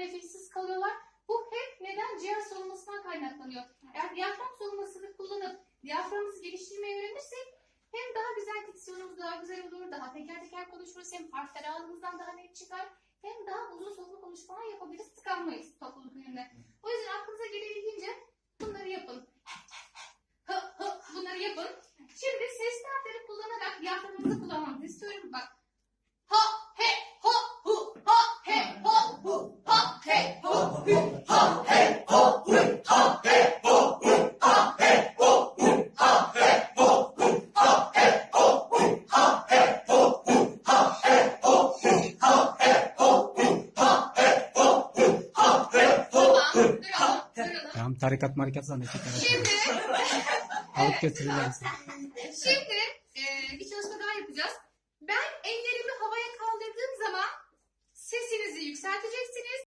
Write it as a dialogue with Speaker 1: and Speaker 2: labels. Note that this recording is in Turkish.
Speaker 1: nefessiz kalıyorlar. Bu hep neden ciğer solunmasından kaynaklanıyor. Eğer diyafram solunmasını kullanıp diyaframımızı geliştirmeyi öğrenirsek hem daha güzel diksiyonumuz daha güzel olur, daha teker teker konuşuruz, hem harfler ağzımızdan daha net çıkar, hem daha uzun soluklu konuşmalar yapabiliriz, tıkanmayız topluluk önünde. O yüzden aklınıza gelebildiğince bunları yapın. Bunları yapın. Şimdi sesli harfleri kullanarak diyaframımızı kullanmamızı istiyorum. Bak. Tarikat marikat zannedecek. Şimdi Alıp
Speaker 2: götürürler. şimdi e, bir
Speaker 1: çalışma
Speaker 2: daha yapacağız.